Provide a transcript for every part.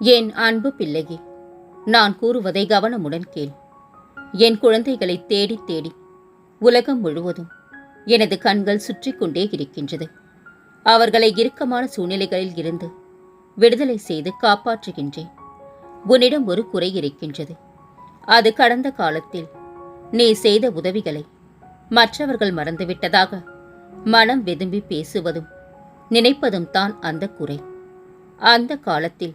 என் அன்பு பிள்ளையே நான் கூறுவதை கவனமுடன் கேள். என் குழந்தைகளை தேடி தேடி உலகம் முழுவதும் எனது கண்கள் சுற்றி கொண்டே இருக்கின்றது. அவர்களை இறுக்கமான சூழ்நிலைகளில் இருந்து விடுதலை செய்து காப்பாற்றுகின்றேன். உன்னிடம் ஒரு குறை இருக்கின்றது. அது கடந்த காலத்தில் நீ செய்த உதவிகளை மற்றவர்கள் மறந்துவிட்டதாக மனம் வெதும்பி பேசுவதும் நினைப்பதும் தான் அந்த குறை. அந்த காலத்தில்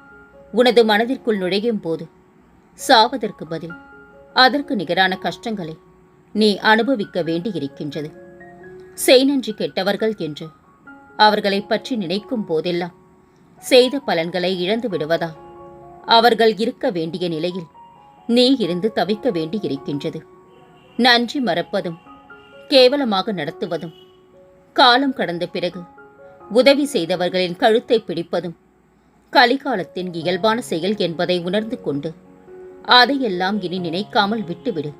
உனது மனதிற்குள் நுழையும் போது சாவதற்கு பதில் அதற்கு நிகரான கஷ்டங்களை நீ அனுபவிக்க வேண்டியிருக்கின்றது. செய் நன்றி கெட்டவர்கள் என்று அவர்களை பற்றி நினைக்கும் போதெல்லாம் செய்த பலன்களை இழந்து விடுவதா? அவர்கள் இருக்க வேண்டிய நிலையில் நீ இருந்து தவிக்க வேண்டியிருக்கின்றது. நன்றி மறப்பதும் கேவலமாக நடத்துவதும் காலம் கடந்த பிறகு உதவி செய்தவர்களின் கழுத்தை பிடிப்பதும் கலிகாலத்தின் இயல்பான செயல் என்பதை உணர்ந்து கொண்டு அதையெல்லாம் இனி நினைக்காமல் விட்டுவிடு.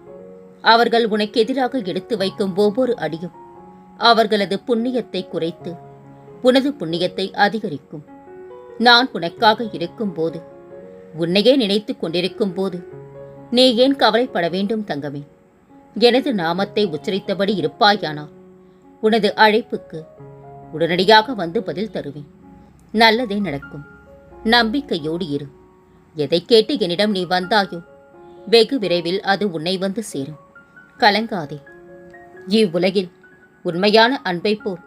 அவர்கள் உனக்கு எதிராக எடுத்து வைக்கும் ஒவ்வொரு அடியும் அவர்களது புண்ணியத்தை குறைத்து உனது புண்ணியத்தை அதிகரிக்கும். நான் உனக்காக இருக்கும்போது உன்னையே நினைத்து கொண்டிருக்கும் போது நீ ஏன் கவலைப்பட வேண்டும் தங்கமே? எனது நாமத்தை உச்சரித்தபடி இருப்பாயானால் உனது அழைப்புக்கு உடனடியாக வந்து பதில் தருவேன். நல்லதே நடக்கும். நம்பிக்கையோடு இரு. எதை கேட்டு என்னிடம் நீ வந்தாயோ? வெகு விரைவில் அது உன்னை வந்து சேரும். கலங்காதே. இவ்வுலகில் உண்மையான அன்பை போல்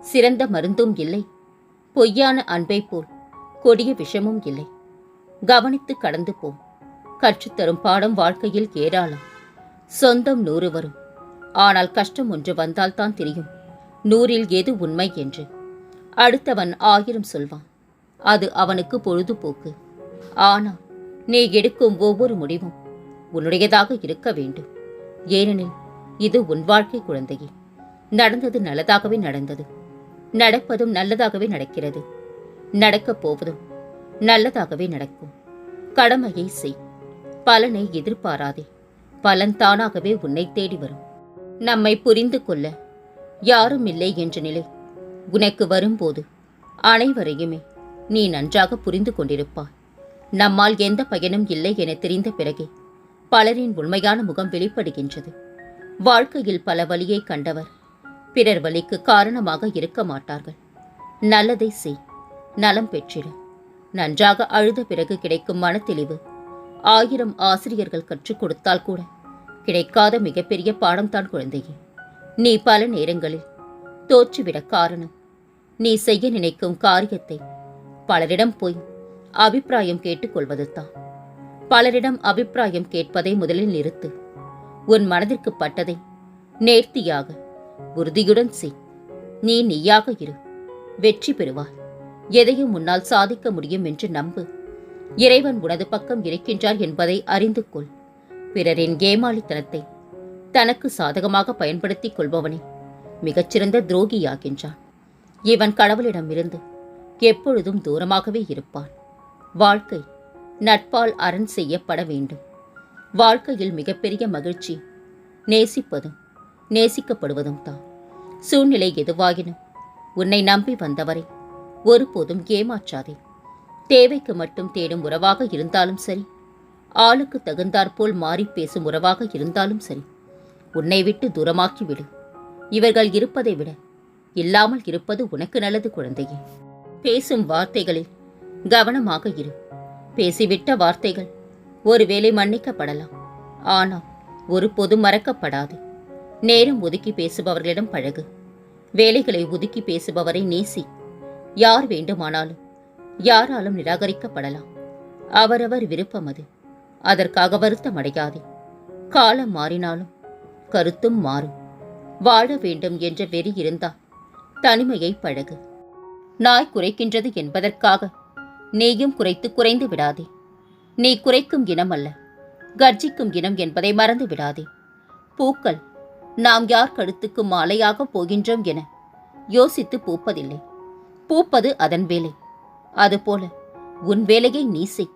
சிறந்த மருந்தும் இல்லை. பொய்யான அன்பை போல் கொடிய விஷமும் இல்லை. கவனித்து கடந்து போ. கற்றுத்தரும் பாடம் வாழ்க்கையில் ஏராளம். சொந்தம் நூறு வரும் ஆனால் கஷ்டம் ஒன்று வந்தால்தான் தெரியும். நூறில் எது உண்மை என்று. அடுத்தவன் ஆயிரம் சொல்வான். அது அவனுக்கு பொழுதுபோக்கு. ஆனால் நீ எடுக்கும் ஒவ்வொரு முடிவும் உன்னுடையதாக இருக்க வேண்டும். ஏனெனில் இது உன் வாழ்க்கை குழந்தையே. நடந்தது நல்லதாகவே நடந்தது. நடப்பதும் நல்லதாகவே நடக்கிறது. நடக்கப் போவதும் நல்லதாகவே நடக்கும். கடமையை செய். பலனை எதிர்பாராதே. பலன் தானாகவே உன்னை தேடி வரும். நம்மை புரிந்து கொள்ள யாரும் இல்லை என்ற நிலை உனக்கு வரும்போது அனைவரையுமே நீ நன்றாக புரிந்து கொண்டிருப்பாய். நம்மால் எந்த பயனும் இல்லை என தெரிந்த பிறகே பலரின் உண்மையான முகம் வெளிப்படுகின்றது. வாழ்க்கையில் பல வழியை கண்டவர் பிறர் வழிக்கு காரணமாக இருக்க மாட்டார்கள். நல்லதை செய் நலம் பெற்றிட. நன்றாக அழுத பிறகு கிடைக்கும் மனத்தெளிவு ஆயிரம் ஆசிரியர்கள் கற்றுக் கொடுத்தால் கூட கிடைக்காத மிகப்பெரிய பாடம்தான் குழந்தையே. நீ பல நேரங்களில் தோற்றுவிட காரணம். நீ செய்ய நினைக்கும் காரியத்தை பலரிடம் போய் அபிப்பிராயம் கேட்டுக்கொள்வதுதான் பலரிடம் அபிப்பிராயம் கேட்பதை முதலில் நிறுத்து. உன் மனதிற்கு பட்டதை நேர்த்தியாக உறுதியுடன் செய். நீ நீயாக இரு. வெற்றி பெறுவாய். எதையும் உன்னால் சாதிக்க முடியும் என்று நம்பு. இறைவன் உனது பக்கம் இருக்கின்றார் என்பதை அறிந்து கொள். பிறரின் ஏமாளித்தனத்தை தனக்கு சாதகமாக பயன்படுத்திக் கொள்பவனே. மிகச்சிறந்த துரோகியாகின்றான். இவன் கடவுளிடமிருந்து எப்பொழுதும் தூரமாகவே இருப்பான். வாழ்க்கை நட்பால் அரண் செய்யப்பட வேண்டும். வாழ்க்கையில் மிகப்பெரிய மகிழ்ச்சி. நேசிப்பதும் நேசிக்கப்படுவதும் தான். சூழ்நிலை எதுவாகினும் உன்னை நம்பி வந்தவரை ஒருபோதும் ஏமாற்றாதே. தேவைக்கு மட்டும் தேடும் உறவாக இருந்தாலும் சரி ஆளுக்கு தகுந்தாற்போல் மாறி பேசும் உறவாக இருந்தாலும் சரி உன்னை விட்டு தூரமாக்கி விடு இவர்கள் இருப்பதை விட இல்லாமல் இருப்பது உனக்கு நல்லது குழந்தையே. பேசும் வார்த்தைகளில் கவனமாக இரு. பேசிவிட்ட வார்த்தைகள் ஒருவேளை மன்னிக்கப்படலாம். ஆனால் ஒரு பொது மறக்கப்படாது. நேரம் ஒதுக்கி பேசுபவர்களிடம் பழகு. வேலைகளை ஒதுக்கி பேசுபவரை நேசி. யார் வேண்டுமானாலும் யாராலும் நிராகரிக்கப்படலாம். அவரவர் விருப்பம் அது. அதற்காக வருத்தம் அடையாதே. காலம் மாறினாலும் கருத்தும் மாறும். வாழ வேண்டும் என்ற வெறி இருந்தால் தனிமையை பழகு. நாய் குறைக்கின்றது என்பதற்காக. நீயும் குறைத்து குறைந்து விடாதே. நீ குறைக்கும் இனம் அல்ல. கர்ஜிக்கும் இனம் என்பதை மறந்து விடாதே. பூக்கள் நாம் யார் கழுத்துக்கு மாலையாக போகின்றோம் என யோசித்து பூப்பதில்லை. பூப்பது அதன் வேலை. அதுபோல உன் வேலையை நீ செய்.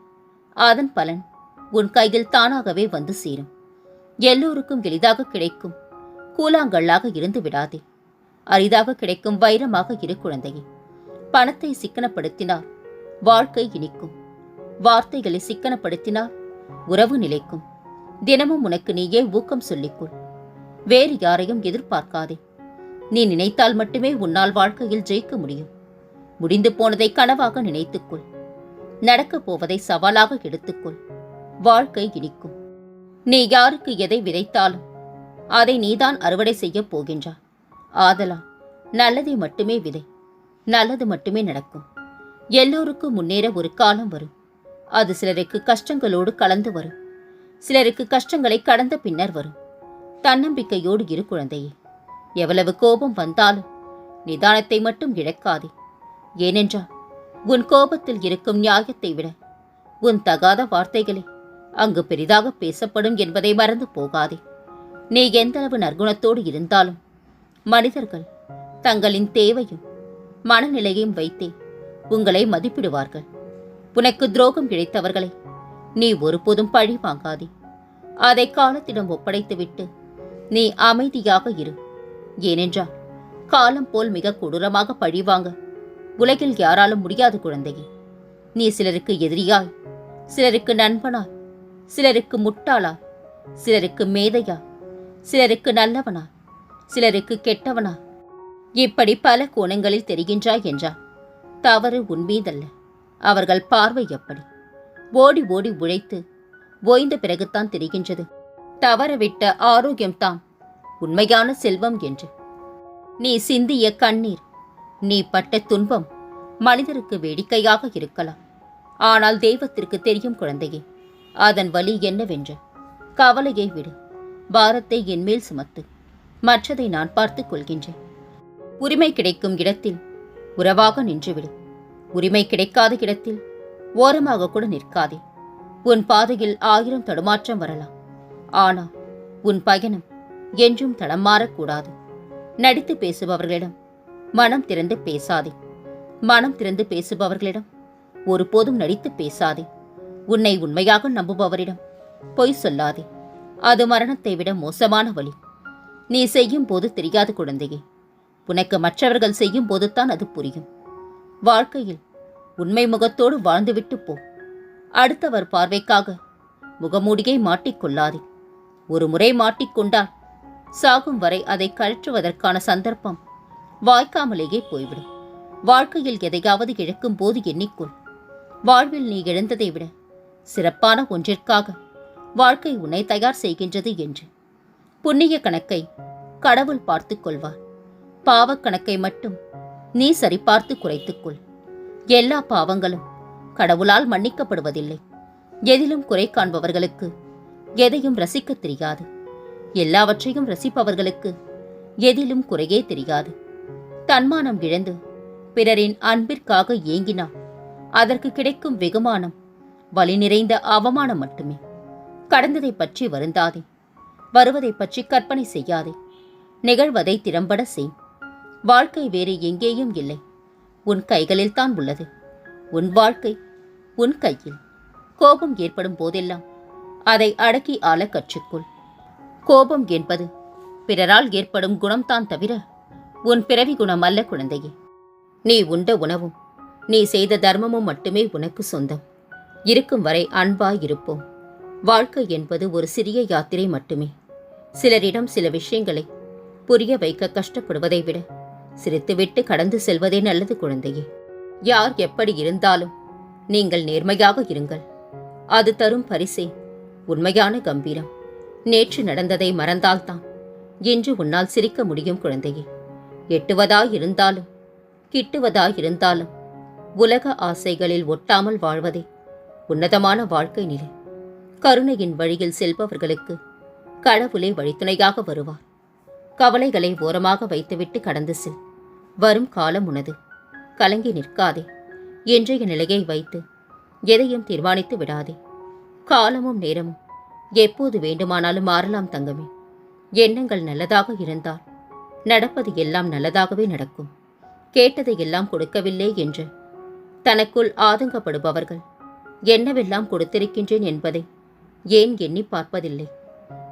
அதன் பலன் உன் கையில் தானாகவே வந்து சேரும். எல்லோருக்கும் எளிதாக கிடைக்கும். கூலாங்கல்லாக இருந்து விடாதே. அரிதாக கிடைக்கும் வைரமாக இரு குழந்தையே. பணத்தை சிக்கனப்படுத்தினார். வாழ்க்கை இனிக்கும். வார்த்தைகளை சிக்கனப்படுத்தினார். உறவு நிலைக்கும். தினமும் உனக்கு நீயே ஊக்கம் சொல்லிக்கொள். வேறு யாரையும் எதிர்பார்க்காதே. நீ நினைத்தால் மட்டுமே உன்னால் வாழ்க்கையில் ஜெயிக்க முடியும். முடிந்து போனதை கனவாக நினைத்துக்கொள். நடக்கப் போவதை சவாலாக எடுத்துக்கொள். வாழ்க்கை இனிக்கும். நீ யாருக்கு எதை விதைத்தாலும் அதை நீதான் அறுவடை செய்யப் போகின்றாய். ஆதலால் நல்லதை மட்டுமே விதை. நல்லது மட்டுமே நடக்கும். எல்லோருக்கும் முன்னேற ஒரு காலம் வரும். அது சிலருக்கு கஷ்டங்களோடு கலந்து வரும். சிலருக்கு கஷ்டங்களை கடந்த பின்னர் வரும். தன்னம்பிக்கையோடு இரு குழந்தையே. எவ்வளவு கோபம் வந்தாலும் நிதானத்தை மட்டும் இழக்காதே. ஏனென்றால் உன் கோபத்தில் இருக்கும் நியாயத்தை விட உன் தகாத வார்த்தைகளே அங்கு பெரிதாக பேசப்படும் என்பதை மறந்து போகாதே. நீ எந்தளவு நற்குணத்தோடு இருந்தாலும் மனிதர்கள் தங்களின் தேவையும் மனநிலையையும் வைத்தே உங்களை மதிப்பிடுவார்கள். உனக்கு துரோகம் இழைத்தவர்களை நீ ஒருபோதும் பழி வாங்காதே. அதை காலத்திடம் ஒப்படைத்துவிட்டு நீ அமைதியாக இரு. ஏனென்றால் காலம் போல் மிக கொடூரமாக பழிவாங்க உலகில் யாராலும் முடியாது குழந்தையே. நீ சிலருக்கு எதிரியாய் சிலருக்கு நண்பனாய் சிலருக்கு முட்டாளாய் சிலருக்கு மேதையா சிலருக்கு நல்லவனா சிலருக்கு கெட்டவனா இப்படி பல கோணங்களில் தெரிகின்றாய் என்றார் தவறு உன்மீதல்ல அவர்கள் பார்வை எப்படி? ஓடி ஓடி உழைத்து ஓய்ந்த பிறகுதான் தெரிகின்றது. தவறவிட்ட ஆரோக்கியம்தான் உண்மையான செல்வம் என்று. நீ சிந்திய கண்ணீர் நீ பட்ட துன்பம் மனிதருக்கு வேடிக்கையாக இருக்கலாம். ஆனால் தெய்வத்திற்கு தெரியும் குழந்தையே அதன் வலி என்னவென்று. கவலையை விடு பாரத்தை என்மேல் சுமத்து மற்றதை நான் பார்த்துக் கொள்கின்றேன். உரிமை கிடைக்கும் இடத்தில் உறவாக நின்றுவிடு. உரிமை கிடைக்காத இடத்தில் ஓரமாக கூட நிற்காதே. உன் பாதையில் ஆயிரம் தடுமாற்றம் வரலாம். ஆனால் உன் பயணம் என்றும் தடம் மாறக்கூடாது நடித்து பேசுபவர்களிடம் மனம் திறந்து பேசாதே. மனம் திறந்து பேசுபவர்களிடம் ஒருபோதும் நடித்து பேசாதே. உன்னை உண்மையாக நம்புபவரிடம் பொய் சொல்லாதே. அது மரணத்தை விட மோசமான வழி. நீ செய்யும் போது தெரியாது குழந்தையே. உனக்கு மற்றவர்கள் செய்யும் போதுதான் அது புரியும். வாழ்க்கையில் உண்மை முகத்தோடு வாழ்ந்துவிட்டு போ. அடுத்தவர் பார்வைக்காக முகமூடியை மாட்டிக்கொள்ளாதே ஒரு முறை மாட்டிக்கொண்டால் சாகும் வரை அதை கழற்றுவதற்கான சந்தர்ப்பம் வாய்க்காமலேயே போய்விடும். வாழ்க்கையில் எதையாவது இழக்கும் போது எண்ணிக்கொள். வாழ்வில் நீ இழந்ததை விட சிறப்பான ஒன்றிற்காக வாழ்க்கை உன்னை தயார் செய்கின்றது என்று. புண்ணிய கணக்கை கடவுள் பார்த்துக் கொள்வார். பாவக் கணக்கை மட்டும் நீ சரிபார்த்து குறைத்துக்கொள். எல்லா பாவங்களும் கடவுளால் மன்னிக்கப்படுவதில்லை. எதிலும் குறை காண்பவர்களுக்கு எதையும் ரசிக்கத் தெரியாது. எல்லாவற்றையும் ரசிப்பவர்களுக்கு எதிலும் குறையே தெரியாது. தன்மானம் இழந்து பிறரின் அன்பிற்காக ஏங்கினால் அதற்கு கிடைக்கும் வெகுமானம் வலி நிறைந்த அவமானம் மட்டுமே. கடந்ததை பற்றி வருந்தாதே. வருவதை பற்றி கற்பனை செய்யாதே. நிகழ்வதை திறம்பட செய். வாழ்க்கை வேறு எங்கேயும் இல்லை. உன் கைகளில் தான் உள்ளது. உன் வாழ்க்கை உன் கையில். கோபம் ஏற்படும் போதெல்லாம் அதை அடக்கி ஆள கற்றுக்கொள். கோபம் என்பது பிறரால் ஏற்படும் குணம்தான் தவிர உன் பிறவி குணம் அல்ல குழந்தையே. நீ உண்ட உணவும் நீ செய்த தர்மமும் மட்டுமே உனக்கு சொந்தம். இருக்கும் வரை அன்பாயிருப்போம் வாழ்க்கை என்பது ஒரு சிறிய யாத்திரை மட்டுமே. சிலரிடம் சில விஷயங்களை புரிய வைக்க கஷ்டப்படுவதை விட சிரித்துவிட்டு கடந்து செல்வதே நல்லது குழந்தையே. யார் எப்படி இருந்தாலும் நீங்கள் நேர்மையாக இருங்கள். அது தரும் பரிசே உண்மையான கம்பீரம். நேற்று நடந்ததை மறந்தால்தான் இன்று உன்னால் சிரிக்க முடியும் குழந்தையே. எட்டுவதாயிருந்தாலும் கிட்டுவதாயிருந்தாலும் உலக ஆசைகளில் ஒட்டாமல் வாழ்வதே உன்னதமான வாழ்க்கை நிலை. கருணையின் வழியில் செல்பவர்களுக்கு கடவுளே வழித்துணையாக வருவார். கவலைகளை ஓரமாக வைத்துவிட்டு கடந்து செல். வரும் காலம் உனது. கலங்கி நிற்காதே. இன்றைய நிலையை வைத்து எதையும் தீர்மானித்து விடாதே. காலமும் நேரமும் எப்போது வேண்டுமானாலும் மாறலாம் தங்கமே. எண்ணங்கள் நல்லதாக இருந்தால் நடப்பது எல்லாம் நல்லதாகவே நடக்கும். கேட்டதை எல்லாம் கொடுக்கவில்லை என்று தனக்குள் ஆதங்கப்படுபவர்கள் என்னவெல்லாம் கொடுத்திருக்கின்றேன் என்பதை ஏன் எண்ணி பார்ப்பதில்லை.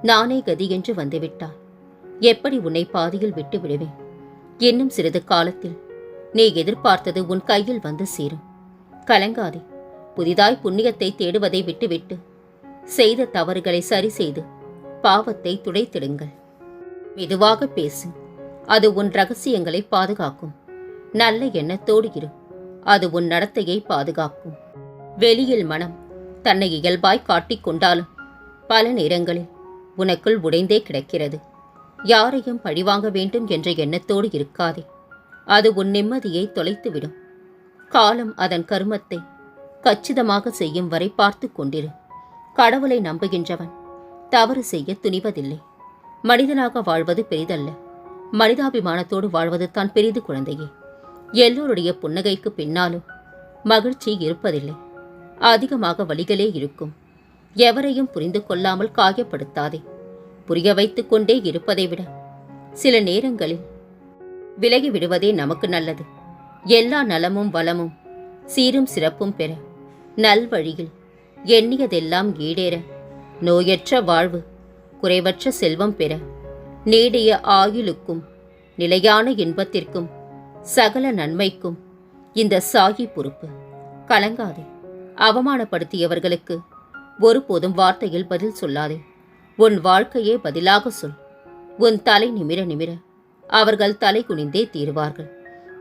நானே கதி என்று வந்துவிட்டால் எப்படி உன்னை பாதியில் விட்டு விடுவேன்? இன்னும் சிறிது காலத்தில் நீ எதிர்பார்த்தது உன் கையில் வந்து சேரும். கலங்காதே. புதிதாய் புண்ணியத்தை தேடுவதை விட்டுவிட்டு செய்த தவறுகளை சரி செய்து பாவத்தை துடைத்திடுங்கள். மெதுவாக பேசு. அது உன் ரகசியங்களை பாதுகாக்கும். நல்ல எண்ணத்தோடு இரு. அது உன் நடத்தையை பாதுகாக்கும். வெளியில் மனம் தன்னை இயல்பாய் காட்டிக் கொண்டாலும் பல நேரங்களில் உனக்குள் உடைந்தே கிடக்கிறது. யாரையும் பழிவாங்க வேண்டும் என்ற எண்ணத்தோடு இருக்காதே. அது உன் நிம்மதியை தொலைத்துவிடும். காலம் அதன் கருமத்தை கச்சிதமாக செய்யும் வரை பார்த்து கொண்டிரு. கடவுளை நம்புகின்றவன் தவறு செய்ய துணிவதில்லை. மனிதனாக வாழ்வது பெரிதல்ல. மனிதாபிமானத்தோடு வாழ்வது தான் பெரிது குழந்தையே. எல்லோருடைய புன்னகைக்கு பின்னாலும் மகிழ்ச்சி இருப்பதில்லை. அதிகமாக வழிகளே இருக்கும். எவரையும் புரிந்து கொள்ளாமல் காயப்படுத்தாதே. புரிய வைத்துக் கொண்டே இருப்பதை விட சில நேரங்களில் விலகி விடுவதே நமக்கு நல்லது. எல்லா நலமும் வளமும் சீரும் சிறப்பும் பெற நல்வழியில் எண்ணியதெல்லாம் ஈடேற நோயற்ற வாழ்வு குறைவற்ற செல்வம் பெற நீடிய ஆயுளுக்கும் நிலையான இன்பத்திற்கும் சகல நன்மைக்கும் இந்த சாகி பொறுப்பு. கலங்காதே. அவமானப்படுத்தியவர்களுக்கு ஒருபோதும் வார்த்தையில் பதில் சொல்லாதே. உன் வாழ்க்கையே பதிலாக சொல். உன் தலை நிமிர நிமிர அவர்கள் தலை குனிந்தே தீர்வார்கள்.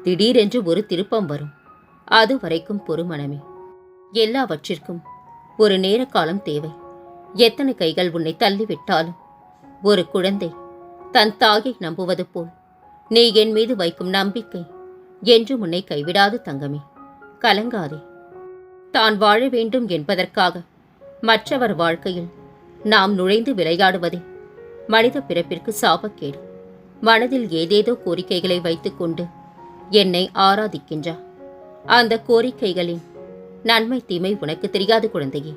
திடீரென்று ஒரு திருப்பம் வரும். அது வரைக்கும் பொறுமணமே எல்லாவற்றிற்கும் ஒரு நேர காலம் தேவை. எத்தனை கைகள் உன்னை தள்ளிவிட்டாலும். ஒரு குழந்தை தன் தாயை நம்புவது போல். நீ என் மீது வைக்கும் நம்பிக்கை என்று உன்னை கைவிடாது தங்கமே. கலங்காதே. தான் வாழ வேண்டும் என்பதற்காக மற்றவர் வாழ்க்கையில் நாம் நுழைந்து விளையாடுவதே. மனித பிறப்பிற்கு சாபக்கேடு. மனதில் ஏதேதோ கோரிக்கைகளை வைத்துக்கொண்டு என்னை ஆராதிக்கின்றார். அந்த கோரிக்கைகளின் நன்மை தீமை உனக்கு தெரியாது குழந்தையே.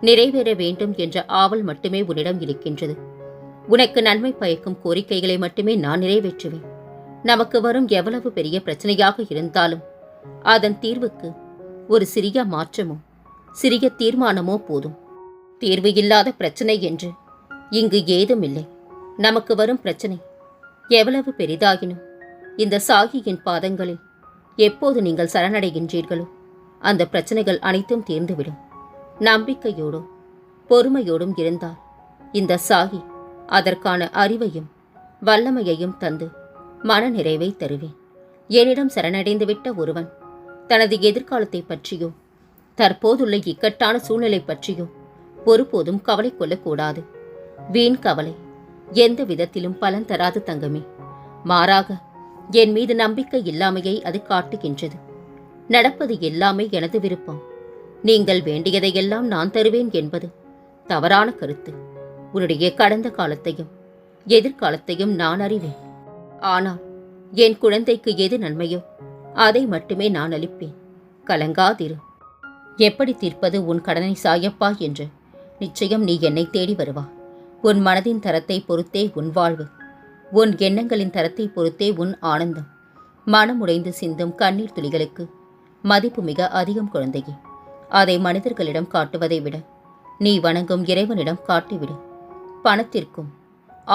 நிறைவேற வேண்டும் என்ற ஆவல் மட்டுமே உன்னிடம் இருக்கின்றது. உனக்கு நன்மை பயக்கும் கோரிக்கைகளை மட்டுமே நான் நிறைவேற்றுவேன். நமக்கு வரும் எவ்வளவு பெரிய பிரச்சனையாக இருந்தாலும் அதன் தீர்வுக்கு ஒரு சிறிய மாற்றமோ சிறிய தீர்மானமோ போதும். தீர்வு இல்லாத பிரச்சனை என்று. இங்கு ஏதும் இல்லை நமக்கு வரும் பிரச்சனை. எவ்வளவு பெரிதாகினும் இந்த சாகியின் பாதங்களில் எப்போது நீங்கள் சரணடைகின்றீர்களோ அந்த பிரச்சனைகள் அனைத்தும் தீர்ந்துவிடும். நம்பிக்கையோடும் பொறுமையோடும் இருந்தால் இந்த சாகி அதற்கான அறிவையும் வல்லமையையும் தந்து மன நிறைவை தருவேன். என்னிடம் சரணடைந்துவிட்ட ஒருவன் தனது எதிர்காலத்தை பற்றியோ தற்போதுள்ள இக்கட்டான சூழ்நிலை பற்றியோ ஒருபோதும் கவலை கொள்ளக்கூடாது. வீண் கவலை. எந்த விதத்திலும் பலன் தராது தங்கமே. மாறாக என் மீது நம்பிக்கை இல்லாமையை அது காட்டுகின்றது. நடப்பது எல்லாமே எனது விருப்பம். நீங்கள் வேண்டியதையெல்லாம் நான் தருவேன் என்பது தவறான கருத்து. உன்னுடைய கடந்த காலத்தையும் எதிர்காலத்தையும் நான் அறிவேன். ஆனால் என் குழந்தைக்கு எது நன்மையோ அதை மட்டுமே நான் அளிப்பேன். கலங்காதிரு. எப்படி தீர்ப்பது உன் கடனை சாயப்பா என்று நிச்சயம் நீ என்னை தேடி வருவா. உன் மனதின் தரத்தை பொறுத்தே உன் வாழ்வு. உன் எண்ணங்களின் தரத்தை பொறுத்தே உன் ஆனந்தம். மனம் உடைந்து சிந்தும் கண்ணீர் துளிகளுக்கு மதிப்பு மிக அதிகம் குழந்தையே. அதை மனிதர்களிடம் காட்டுவதை விட நீ வணங்கும் இறைவனிடம் காட்டிவிடு. பணத்திற்கும்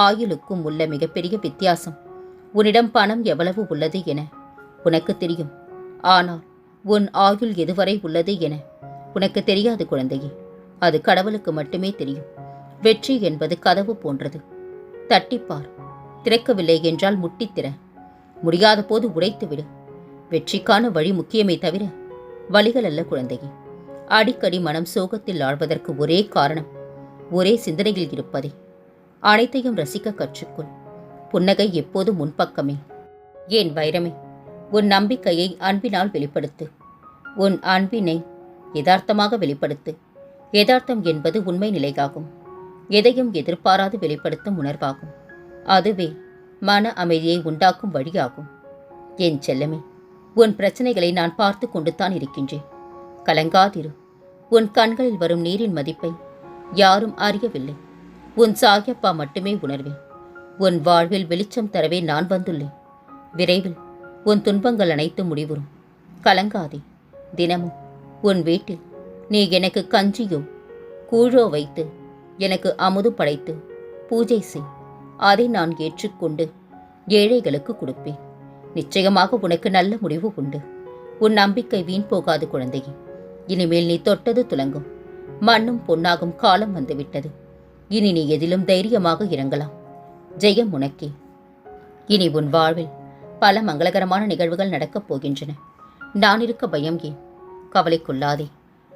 ஆயுளுக்கும் உள்ள மிகப்பெரிய வித்தியாசம் உன்னிடம் பணம் எவ்வளவு உள்ளது என உனக்கு தெரியும். ஆனால் உன் ஆயுள் எதுவரை உள்ளது என உனக்கு தெரியாது குழந்தையே. அது கடவுளுக்கு மட்டுமே தெரியும். வெற்றி என்பது கதவு போன்றது. தட்டிப்பார். திறக்கவில்லை என்றால் முட்டித்திற முடியாத போது உடைத்துவிடு வெற்றிக்கான வழி முக்கியமே தவிர வழிகள் அல்ல குழந்தையே. அடிக்கடி மனம் சோகத்தில் ஆழ்வதற்கு ஒரே காரணம் ஒரே சிந்தனையில் இருப்பதே. அனைத்தையும் ரசிக்க கற்றுக்கொள். புன்னகை எப்போதும் முன்பக்கமே ஏன் வைரமே உன் நம்பிக்கையை அன்பினால் வெளிப்படுத்து. உன் அன்பினை யதார்த்தமாக வெளிப்படுத்து. யதார்த்தம் என்பது உண்மை நிலையாகும். எதையும் எதிர்பாராது வெளிப்படுத்தும் உணர்வாகும். அதுவே மன அமைதியை உண்டாக்கும் வழியாகும். என் செல்லமே உன் பிரச்சனைகளை நான் பார்த்து கொண்டுதான் இருக்கின்றேன். கலங்காதிரு. உன் கண்களில் வரும் நீரின் மதிப்பை யாரும் அறியவில்லை. உன் சாகியப்பா மட்டுமே உணர்வேன். உன் வாழ்வில் வெளிச்சம் தரவே நான் வந்துள்ளேன். விரைவில் உன் துன்பங்கள் அனைத்து முடிவுறும். கலங்காதே. தினமும் உன் வீட்டில் நீ எனக்கு கஞ்சியோ கூழோ வைத்து எனக்கு அமுது படைத்து பூஜை செய். அதை நான் ஏற்றுக்கொண்டு ஏழைகளுக்கு கொடுப்பேன். நிச்சயமாக உனக்கு நல்ல முடிவு உண்டு. உன் நம்பிக்கை வீண் போகாது குழந்தையே. இனிமேல் நீ தொட்டது துலங்கும். மண்ணும் பொன்னாகும் காலம் வந்துவிட்டது. இனி நீ எதிலும் தைரியமாக இறங்கலாம். ஜெயம் உனக்கே. இனி உன் வாழ்வில் பல மங்களகரமான நிகழ்வுகள் நடக்கப் போகின்றன. நான் இருக்க பயம் ஏன்? கவலைக்குள்ளாதே.